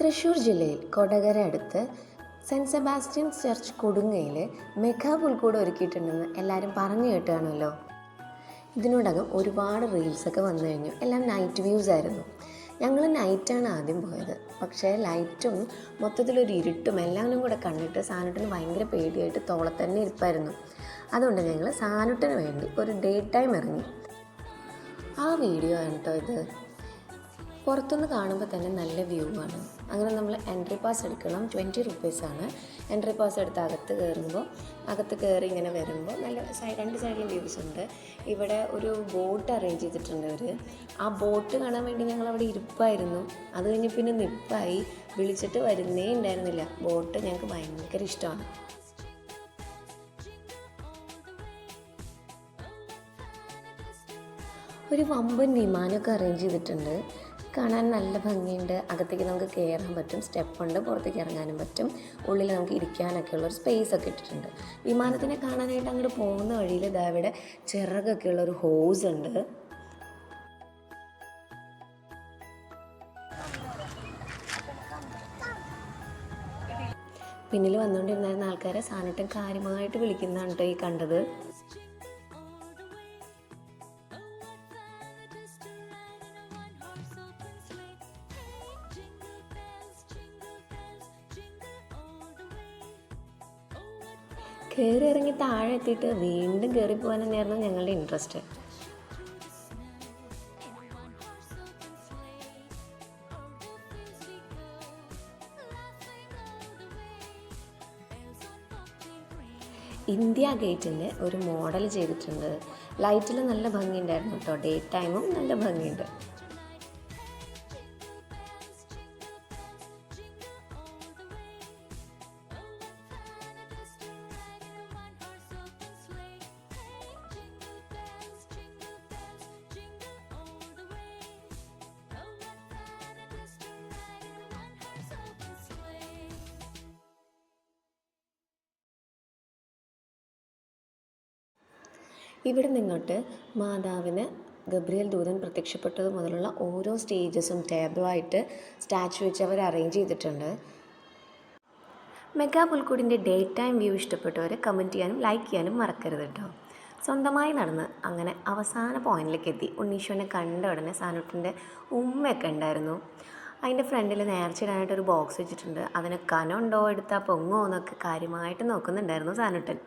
തൃശ്ശൂർ ജില്ലയിൽ കൊടകര അടുത്ത് saint Sebastian church കൊടുങ്ങയിൽ മെഗാ പുൽക്കൂട് ഒരുക്കിയിട്ടുണ്ടെന്ന് എല്ലാവരും പറഞ്ഞു കേട്ടുകയാണല്ലോ ഇതിനോടകം ഒരുപാട് റീൽസൊക്കെ വന്നു കഴിഞ്ഞു. എല്ലാം നൈറ്റ് വ്യൂസ് ആയിരുന്നു. ഞങ്ങൾ നൈറ്റാണ് ആദ്യം പോയത്. പക്ഷേ ലൈറ്റും മൊത്തത്തിലൊരു ഇരുട്ടും എല്ലാവരും കൂടെ കണ്ടിട്ട് സാനുട്ടിന് ഭയങ്കര പേടിയായിട്ട് തോളത്തന്നെ ഇരിപ്പായിരുന്നു. അതുകൊണ്ട് ഞങ്ങൾ സാനുട്ടന് വേണ്ടി ഒരു ഡേ ടൈം ഇറങ്ങി. ആ വീഡിയോ ആണ് കേട്ടോ ഇത്. പുറത്തുനിന്ന് കാണുമ്പോൾ തന്നെ നല്ല വ്യൂ ആണ്. അങ്ങനെ നമ്മൾ എൻട്രി പാസ് എടുക്കണം. ട്വന്റി റുപ്പീസാണ് എൻട്രി പാസ് എടുത്ത് അകത്ത് കയറുമ്പോൾ അകത്ത് കയറി ഇങ്ങനെ വരുമ്പോൾ നല്ല രണ്ട് സൈഡിലും വ്യൂസ് ഉണ്ട്. ഇവിടെ ഒരു ബോട്ട് അറേഞ്ച് ചെയ്തിട്ടുണ്ട് അവർ ആ ബോട്ട് കാണാൻ വേണ്ടി ഞങ്ങൾ അവിടെ ഇരിപ്പായിരുന്നു. അത് കഴിഞ്ഞ് പിന്നെ നിപ്പായി. വിളിച്ചിട്ട് വരുന്നേ ഉണ്ടായിരുന്നില്ല ബോട്ട് ഞങ്ങൾക്ക് ഭയങ്കര ഇഷ്ടമാണ്. ഒരു വമ്പൻ വിമാനമൊക്കെ അറേഞ്ച് ചെയ്തിട്ടുണ്ട്. കാണാൻ നല്ല ഭംഗിയുണ്ട്. അകത്തേക്ക് നമുക്ക് കയറാൻ പറ്റും. സ്റ്റെപ്പുണ്ട് പുറത്തേക്ക് ഇറങ്ങാനും പറ്റും. ഉള്ളിൽ നമുക്ക് ഇരിക്കാനൊക്കെ ഉള്ള ഒരു സ്പേസ് ഒക്കെ ഇട്ടിട്ടുണ്ട്. വിമാനത്തിനെ കാണാനായിട്ട് അങ്ങോട്ട് പോകുന്ന വഴിയിൽ ഇതാ ഇവിടെ ചിറകൊക്കെ ഉള്ളൊരു ഹോസ് ഉണ്ട്. പിന്നിൽ വന്നുകൊണ്ടിരുന്നായിരുന്ന ആൾക്കാരെ സാനിട്ടം കാര്യമായിട്ട് വിളിക്കുന്നതാണ് കേട്ടോ ഈ കണ്ടത്. കയറി ഇറങ്ങി താഴെ എത്തിയിട്ട് വീണ്ടും കയറി പോകാൻ തന്നെയായിരുന്നു ഞങ്ങളുടെ ഇൻട്രസ്റ്റ് ഇന്ത്യ ഗേറ്റിന്റെ ഒരു മോഡൽ ചെയ്തിട്ടുണ്ട്. ലൈറ്റിൽ നല്ല ഭംഗിയുണ്ടായിരുന്നു കേട്ടോ. ഡേ ടൈമും നല്ല ഭംഗിയുണ്ട്. ഇവിടെ നിങ്ങോട്ട് മാതാവിന് ഗബ്രിയൽ ദൂതൻ പ്രത്യക്ഷപ്പെട്ടത് മുതലുള്ള ഓരോ സ്റ്റേജസും ടേബിളായിട്ട് സ്റ്റാച്ചു വെച്ച് അവർ അറേഞ്ച് ചെയ്തിട്ടുണ്ട്. മെഗാ പുൽക്കൂടിന്റെ ഡേ ടൈം വ്യൂ ഇഷ്ടപ്പെട്ടവർ കമന്റ് ചെയ്യാനും ലൈക്ക് ചെയ്യാനും മറക്കരുത് കേട്ടോ. സ്വന്തമായി നടന്ന് അങ്ങനെ അവസാന പോയിന്റിലേക്ക് എത്തി. ഉണ്ണീശോനെ കണ്ട ഉടനെ സാനുട്ടിന്റെ ഉമ്മയൊക്കെ ഉണ്ടായിരുന്നു. അതിന്റെ ഫ്രണ്ടിൽ നേർച്ചയിടാനായിട്ട് ഒരു ബോക്സ് വെച്ചിട്ടുണ്ട്. അതിന് കനമുണ്ടോ എടുത്താൽ പൊങ്ങോ എന്നൊക്കെ കാര്യമായിട്ട് നോക്കുന്നുണ്ടായിരുന്നു സാനുട്ടൻ.